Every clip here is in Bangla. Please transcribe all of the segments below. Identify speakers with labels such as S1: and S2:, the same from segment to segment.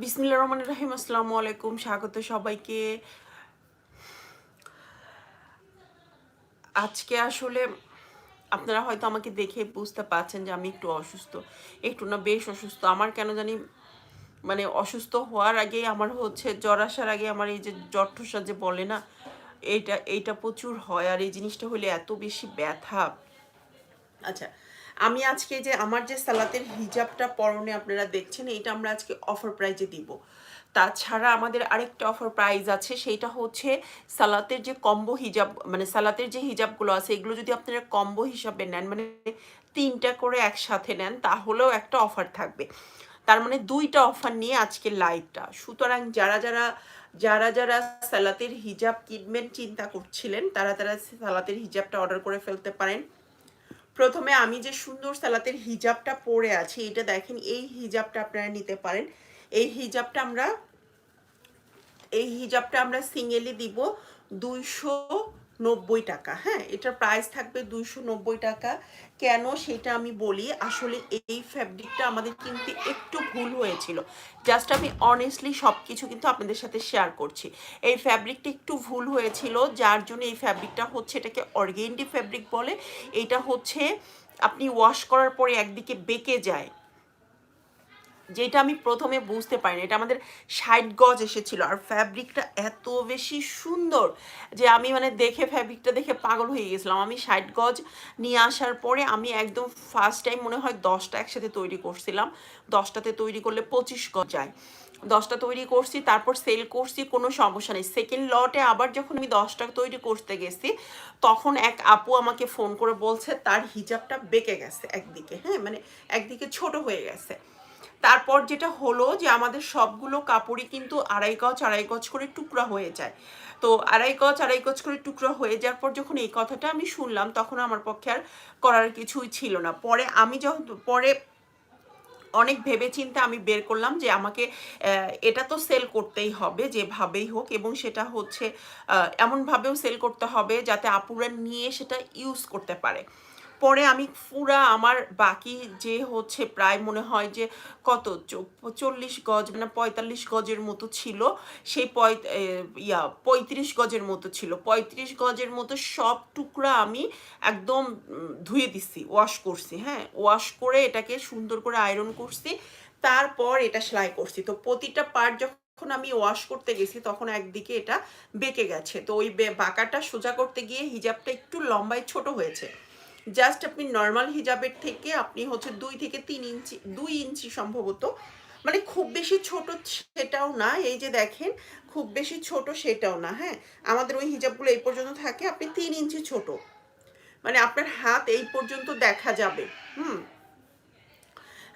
S1: বিসমিল্লা রহমান রাহিম, আসসালামু আলাইকুম, স্বাগত সবাইকে। আজকে আসলে আপনারা হয়তো আমাকে দেখে বুঝতে পারছেন যে আমি একটু অসুস্থ, একটু না বেশ অসুস্থ। আমার কেন জানি মানে অসুস্থ হওয়ার আগে আমার হচ্ছে জ্বর আসার আগে আমার এই যে জ্বর ঠোসা যে বলে না, এইটা এইটা প্রচুর হয়। আর এই জিনিসটা হলে এত বেশি ব্যথা। আচ্ছা আমি আজকে যে আমার যে সালাতের হিজাবটা পরনে আপনারা দেখছেন, এইটা আমরা আজকে অফার প্রাইজে দিব। তাছাড়া আমাদের আরেকটা অফার প্রাইজ আছে, সেইটা হচ্ছে সালাতের যে কম্বো হিজাব মানে সালাতের যে হিজাবগুলো আছে, এগুলো যদি আপনারা কম্বো হিসাবে নেন মানে তিনটা করে একসাথে নেন, তাহলেও একটা অফার থাকবে। তার মানে দুইটা অফার নিয়ে আজকে লাইভটা সুতরাং যারা যারা যারা যারা সালাতের হিজাব কিনবেন, চিন্তা করছিলেন, তারা তারা সালাতের হিজাবটা অর্ডার করে ফেলতে পারেন। প্রথমে আমি যে সুন্দর সালাতের হিজাবটা পরে আছি, এটা দেখেন, এই হিজাবটা আপনারা নিতে পারেন। এই হিজাবটা আমরা, এই হিজাবটা আমরা সিঙ্গেলি দিব দুইশো নব্বই টাকা হ্যাঁ? এটার প্রাইস থাকবে দুইশো নব্বই টাকা। কেন সেটা আমি বলি, আসলে এই ফ্যাব্রিকটা আমাদের কিনতে একটু ভুল হয়েছিল। জাস্ট আমি অনেস্টলি সব কিছু কিন্তু আপনাদের সাথে শেয়ার করছি। এই ফ্যাব্রিকটা একটু ভুল হয়েছিল, যার জন্য এই ফ্যাব্রিকটা হচ্ছে এটাকে অর্গেন্ডি ফ্যাব্রিক বলে। এটা হচ্ছে, আপনি ওয়াশ করার পরে একদিকে বেঁকে যায়। যেটা আমি প্রথমে বুঝতে পারিনি। এটা আমাদের ষাট গজ এসেছিল। আর ফ্যাব্রিকটা এত বেশি সুন্দর যে আমি মানে দেখে ফ্যাব্রিকটা দেখে পাগল হয়ে গেছিলাম। আমি ষাট গজ নিয়ে আসার পরে আমি একদম ফার্স্ট টাইম মনে হয় দশটা একসাথে তৈরি করছিলাম। দশটাতে তৈরি করলে পঁচিশ গজ যায়। দশটা তৈরি করছি, তারপর সেল করছি, কোনো সমস্যা নেই। সেকেন্ড লটে আবার যখন আমি দশটা তৈরি করতে গেছি, তখন এক আপু আমাকে ফোন করে বলছে, তার হিজাবটা বেঁকে গেছে একদিকে। হ্যাঁ মানে একদিকে ছোট হয়ে গেছে। তারপর যেটা হলো যে আমাদের সবগুলো কাপড়ই কিন্তু আড়াই গজ আড়াই গজ করে টুকরা হয়ে যায়। তো আড়াই গজ আড়াই গজ করে টুকরা হয়ে যাওয়ার পর যখন এই কথাটা আমি শুনলাম, তখন আমার পক্ষে আর করার কিছুই ছিল না। পরে আমি যখন, পরে অনেক ভেবে চিন্তে আমি বের করলাম যে আমাকে এটা তো সেল করতেই হবে যেভাবেই হোক এবং সেটা হচ্ছে এমনভাবেও সেল করতে হবে যাতে আপুরা নিয়ে সেটা ইউজ করতে পারে। পরে আমি পুরা আমার বাকি যে হচ্ছে প্রায় মনে হয় যে কত? চল্লিশ গজ মানে পঁয়তাল্লিশ গজের মতো ছিল। সেই পঁয় ইয়া, পঁয়ত্রিশ গজের মতো ছিল। পঁয়ত্রিশ গজের মতো সব টুকরা আমি একদম ধুয়ে দিছি ওয়াশ করছি হ্যাঁ? ওয়াশ করে এটাকে সুন্দর করে আয়রন করছি। তারপর এটা সেলাই করছি। তো প্রতিটা পার্ট যখন যখন আমি ওয়াশ করতে গেছি, তখন একদিকে এটা বেঁকে গেছে। তো ওই বাঁকাটা সোজা করতে গিয়ে হিজাবটা একটু লম্বায় ছোট হয়েছে। জাস্ট আপনি নর্মাল হিজাবের থেকে আপনি হচ্ছে দুই থেকে তিন ইঞ্চি, দুই ইঞ্চি সম্ভবত। মানে খুব বেশি ছোট সেটাও না, এই যে দেখেন, খুব বেশি ছোট সেটাও না হ্যাঁ? আমাদের ওই হিজাবগুলো এই পর্যন্ত থাকে, আপনি তিন ইঞ্চি ছোট। মানে আপনার হাত এই পর্যন্ত দেখা যাবে, হুম?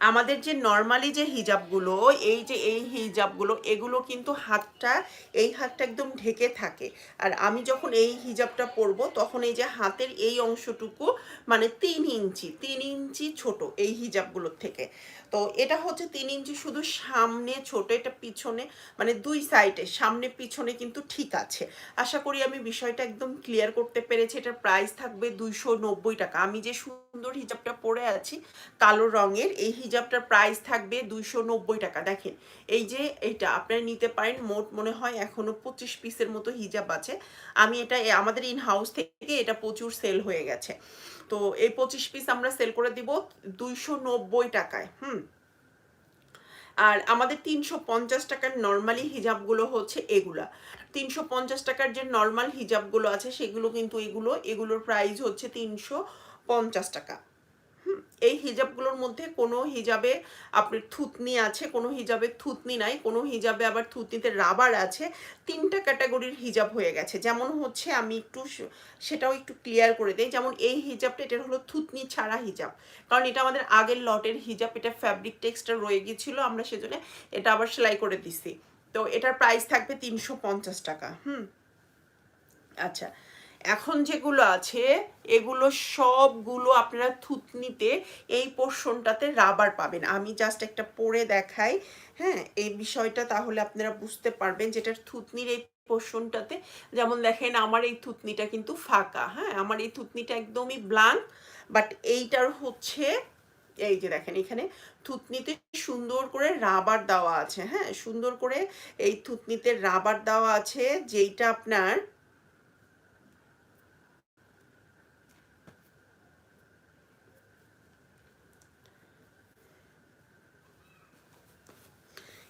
S1: আমাদের যে নর্মালি যে হিজাবগুলো, এই যে এই হিজাবগুলো, এগুলো কিন্তু হাতটা, এই হাতটা একদম ঢেকে থাকে। আর আমি যখন এই হিজাবটা পরবো, তখন এই যে হাতের এই অংশটুকু মানে তিন ইঞ্চি তিন ইঞ্চি ছোট এই হিজাবগুলোর থেকে। তো এটা হচ্ছে তিন ইঞ্চি শুধু সামনে ছোট, এটা পিছনে মানে দুই সাইডে সামনে পিছনে কিন্তু ঠিক আছে। আশা করি আমি বিষয়টা একদম ক্লিয়ার করতে পেরেছি। এটার প্রাইস থাকবে দুইশো নব্বই টাকা। আমি যে সুন্দর হিজাবটা পরে আছি, কালো রঙের, এই হিজাবটার প্রাইস থাকবে দুইশো নব্বই টাকা। দেখেন, এই যে এটা, আপনারা নিতে পারেন, মোট মনে হয় এখনও পঁচিশ পিসের মতো হিজাব আছে। আমি এটা আমাদের ইন হাউস থেকে এটা প্রচুর সেল হয়ে গেছে। তো এই পঁচিশ পিস আমরা সেল করে দিব দুইশো নব্বই টাকায়, হুম। আর আমাদের তিনশো পঞ্চাশ টাকার নর্মালি হিজাবগুলো হচ্ছে এগুলা। তিনশো পঞ্চাশ টাকার যে নর্মাল হিজাবগুলো আছে, সেগুলো কিন্তু এগুলো, এগুলোর প্রাইস হচ্ছে তিনশো পঞ্চাশ টাকা। এই হিজাবগুলোর মধ্যে কোনো হিজাবে আপনার থুতনি আছে, কোনো হিজাবে থুতনি নাই, কোনো হিজাবে আবার থুতনিতে রাবার আছে, তিনটা ক্যাটাগরির হিজাব হয়ে গেছে। যেমন হচ্ছে আমি একটু সেটাও একটু ক্লিয়ার করে দিই। যেমন এই হিজাবটা এটা হলো থুতনি ছাড়া হিজাব। কারণ এটা আমাদের আগের লটের হিজাব, এটা ফ্যাব্রিক টেক্সটা রয়ে গিয়েছিল, আমরা সেজন্য এটা আবার সেলাই করে দিছি। তো এটার প্রাইস থাকবে তিনশো পঞ্চাশ টাকা, হুম? আচ্ছা এখন যেগুলো আছে, এগুলো সবগুলো আপনারা থুতনিতে এই পোর্শনটাতে রাবার পাবেন। আমি জাস্ট একটা পরে দেখাই। হ্যাঁ এই বিষয়টা তাহলে আপনারা বুঝতে পারবেন যেটার থুতনির এই পোর্শনটাতে, যেমন দেখেন আমার এই থুতনিটা কিন্তু ফাঁকা। হ্যাঁ আমার এই থুতনিটা একদমই ব্লাঙ্ক বাট এইটার হচ্ছে, এই যে দেখেন এখানে থুতনিতে সুন্দর করে রাবার দেওয়া আছে। হ্যাঁ সুন্দর করে এই থুতনিতে রাবার দেওয়া আছে, যেইটা আপনার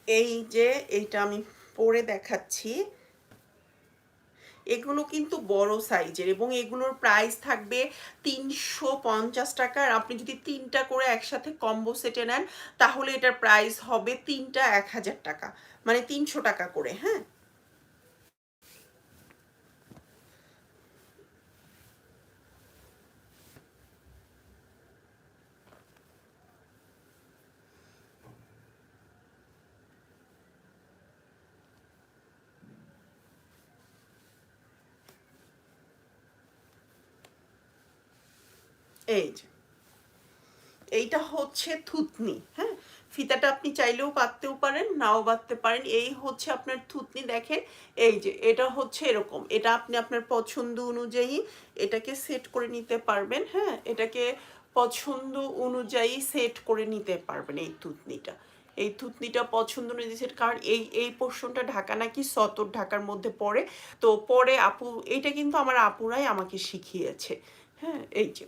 S1: এই যে এটা আমি পরে দেখাচ্ছি। এগুলো কিন্তু বড় সাইজের এবং এগুলোর প্রাইস থাকবে তিনশো পঞ্চাশ টাকা। আর আপনি যদি তিনটা করে একসাথে কম্বো সেটে নেন, তাহলে এটার প্রাইস হবে তিনটা এক হাজার টাকা। মানে তিনশো টাকা করে হ্যাঁ? এই যে, এইটা হচ্ছে থুতনি হ্যাঁ? ফিতাটা আপনি চাইলেও বাঁধতেও পারেন, নাও বাঁধতে পারেন। এই হচ্ছে আপনার থুতনি, দেখেন, এই যে, এটা হচ্ছে এরকম। এটা আপনি আপনার পছন্দ অনুযায়ী এটাকে সেট করে নিতে পারবেন হ্যাঁ? এটাকে পছন্দ অনুযায়ী সেট করে নিতে পারবেন এই থুতনিটা। এই থুতনিটা পছন্দ অনুযায়ী কারণ এই এই পোর্শনটা ঢাকা নাকি সতর ঢাকার মধ্যে পড়ে। তো পরে আপু, এইটা কিন্তু আমার আপুরাই আমাকে শিখিয়েছে হ্যাঁ? এই যে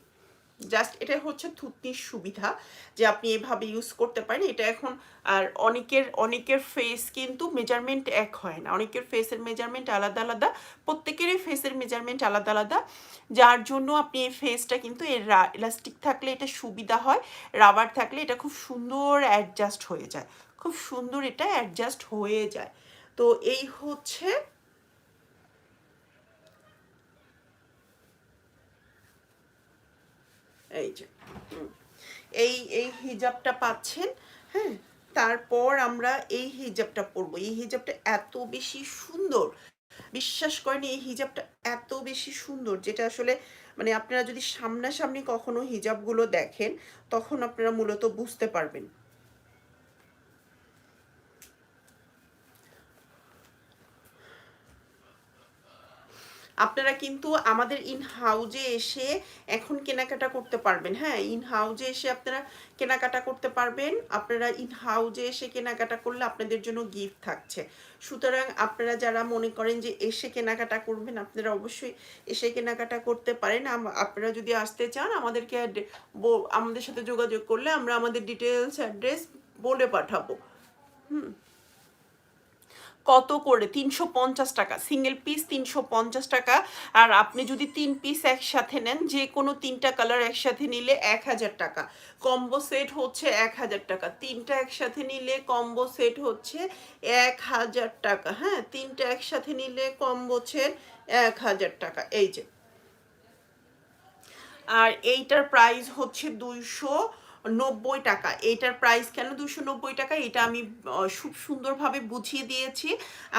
S1: জাস্ট এটা হচ্ছে থুতনির সুবিধা যে আপনি এভাবে ইউজ করতে পারেন। এটা এখন আর অনেকের অনেকের ফেস কিন্তু মেজারমেন্ট এক হয় না। অনেকের ফেসের মেজারমেন্ট আলাদা আলাদা, প্রত্যেকেরই ফেসের মেজারমেন্ট আলাদা আলাদা। যার জন্য আপনি এই ফেসটা কিন্তু এর ইলাস্টিক থাকলে এটা সুবিধা হয় রাবার থাকলে এটা খুব সুন্দর অ্যাডজাস্ট হয়ে যায়। খুব সুন্দর এটা অ্যাডজাস্ট হয়ে যায়। তো এই হচ্ছে এই যে এই এই হিজাবটা পাচ্ছেন হ্যাঁ? তারপর আমরা এই হিজাবটা পরবো। এই হিজাবটা এত বেশি সুন্দর। বিশ্বাস করেন, এই হিজাবটা এত বেশি সুন্দর, যেটা আসলে মানে আপনারা যদি সামনাসামনি কখনো হিজাবগুলো দেখেন, তখন আপনারা মূলত বুঝতে পারবেন। আপনারা কিন্তু আমাদের ইন হাউজে এসে এখন কেনাকাটা করতে পারবেন। হ্যাঁ ইন হাউজে এসে আপনারা কেনাকাটা করতে পারবেন। আপনারা ইন হাউজে এসে কেনাকাটা করলে আপনাদের জন্য গিফট থাকছে। সুতরাং আপনারা যারা মনে করেন যে এসে কেনাকাটা করবেন, আপনারা অবশ্যই এসে কেনাকাটা করতে পারেন। আপনারা যদি আসতে চান, আমাদেরকে আমাদের সাথে যোগাযোগ করলে আমরা আমাদের ডিটেলস অ্যাড্রেস বলে পাঠাবো। হুম। কত করে? তিনশো পঞ্চাশ টাকা। সিঙ্গেল পিস তিনশো পঞ্চাশ টাকা। আর আপনি যদি তিন পিস একসাথে নেন, যে কোনো তিনটা কালার একসাথে নিলে এক হাজার টাকা। কম্বো সেট হচ্ছে এক হাজার টাকা। তিনটা একসাথে নিলে কম্বো সেট হচ্ছে এক হাজার টাকা। হ্যাঁ তিনটা একসাথে নিলে কম্বো সেট এক হাজার টাকা। এই যে। আর এইটার প্রাইস হচ্ছে দুইশো নব্বই টাকা। এটার প্রাইস কেন দুশো নব্বই টাকা? এটা আমি খুব সুন্দরভাবে বুঝিয়ে দিয়েছি।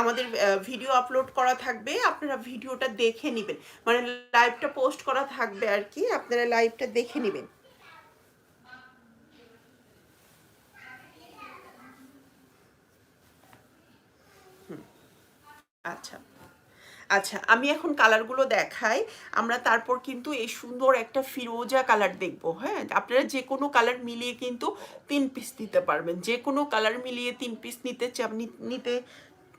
S1: আমাদের ভিডিও আপলোড করা থাকবে। আপনারা ভিডিওটা দেখে নেবেন। মানে লাইভটা পোস্ট করা থাকবে আর কি। আপনারা লাইভটা দেখে নেবেন। আচ্ছা। আচ্ছা আমি এখন কালারগুলো দেখাই। আমরা তারপর কিন্তু এই সুন্দর একটা ফিরোজা কালার দেখব হ্যাঁ? আপনারা যে কোনো কালার মিলিয়ে কিন্তু তিন পিস নিতে পারবেন। যে কোনো কালার মিলিয়ে তিন পিস নিতে নিতে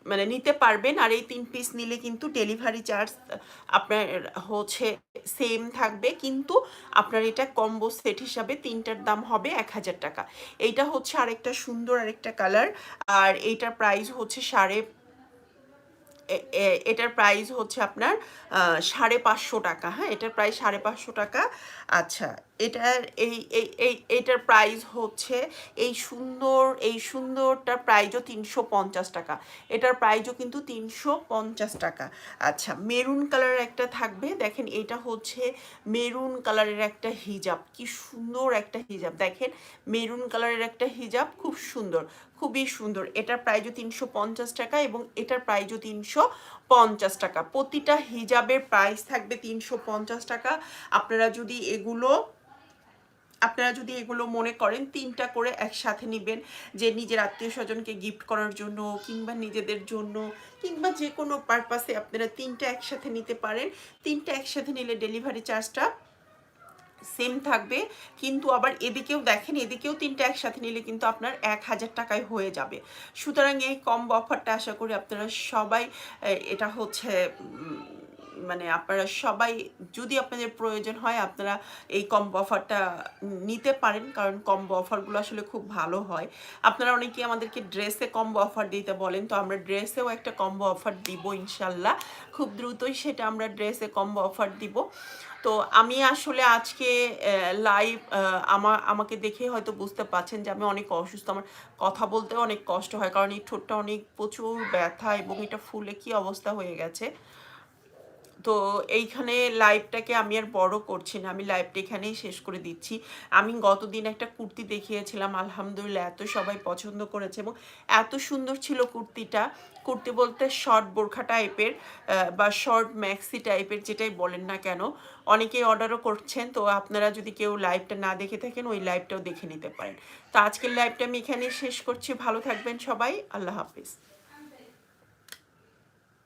S1: মানে নিতে পারবেন। আর এই তিন পিস নিলে কিন্তু ডেলিভারি চার্জ আপনার হচ্ছে সেম থাকবে। কিন্তু আপনার এটা কম্বো সেট হিসাবে তিনটার দাম হবে এক হাজার টাকা। এইটা হচ্ছে আরেকটা সুন্দর আরেকটা কালার আর এইটার প্রাইস হচ্ছে সাড়ে এটার প্রাইস হচ্ছে আপনার সাড়ে পাঁচশো টাকা হ্যাঁ? এটার প্রাইস সাড়ে পাঁচশো টাকা। আচ্ছা এটার এই এই এটার প্রাইস হচ্ছে এই সুন্দর, এই সুন্দরটার প্রাইজও তিনশো পঞ্চাশ টাকা। এটার প্রাইজও কিন্তু তিনশো পঞ্চাশ টাকা। আচ্ছা মেরুন কালারের একটা থাকবে। দেখেন, এটা হচ্ছে মেরুন কালারের একটা হিজাব কি সুন্দর একটা হিজাব দেখেন মেরুন কালারের একটা হিজাব খুব সুন্দর, খুবই সুন্দর। এটার প্রাইজও তিনশো পঞ্চাশ টাকা এবং এটার প্রাইজও তিনশো পঞ্চাশ টাকা। প্রতিটা হিজাবের প্রাইস থাকবে তিনশো পঞ্চাশ টাকা। আপনারা যদি এগুলো আপনারা যদি এগুলো মনে করেন, তিনটা করে একসাথে নেবেন। যে নিজের আত্মীয় স্বজনকে গিফট করার জন্য, কিংবা নিজেদের জন্য, কিংবা যে কোনো পারপাসে আপনারা তিনটা একসাথে নিতে পারেন। তিনটা একসাথে নিলে ডেলিভারি চার্জটা সেম থাকবে। কিন্তু আবার এদিকেও দেখেন, এদিকেও তিনটা একসাথে নিলে কিন্তু আপনার এক হাজার টাকায় হয়ে যাবে। সুতরাং এই কম অফারটা আশা করি আপনারা সবাই এটা হচ্ছে মানে আপনারা সবাই, যদি আপনাদের প্রয়োজন হয়, আপনারা এই কম্বো অফারটা নিতে পারেন, কারণ কম্বো অফারগুলো আসলে খুব ভালো হয়। আপনারা অনেকেই আমাদেরকে ড্রেসে কম্বো অফার দিতে বলেন, তো আমরা ড্রেসেও একটা কম্বো অফার দিব ইনশাল্লাহ। খুব দ্রুতই সেটা আমরা ড্রেসে কম্বো অফার দিব। তো আমি আসলে আজকে লাইভ আমার আমাকে দেখে হয়তো বুঝতে পারছেন যে আমি অনেক অসুস্থ। আমার কথা বলতে অনেক কষ্ট হয়, কারণ এই ঠোঁটটা অনেক প্রচুর ব্যথা এবং এটা ফুলে কি অবস্থা হয়ে গেছে। তো এইখানে লাইভটাকে আমি আর বড় করছি না। আমি লাইভটা এখানেই শেষ করে দিচ্ছি। আমি গতদিন একটা কুর্তি দেখিয়েছিলাম, আলহামদুলিল্লাহ, এত সবাই পছন্দ করেছে এবং এত সুন্দর ছিল কুর্তিটা। কুর্তি বলতে শর্ট বোরখা টাইপের বা শর্ট ম্যাক্সি টাইপের যেটাই বলেন না কেন, অনেকেই অর্ডারও করছেন। তো আপনারা যদি কেউ লাইভটা না দেখে থাকেন, ওই লাইভটাও দেখে নিতে পারেন। তো আজকের লাইভটা আমি এখানেই শেষ করছি। ভালো থাকবেন সবাই। আল্লাহ হাফিজ।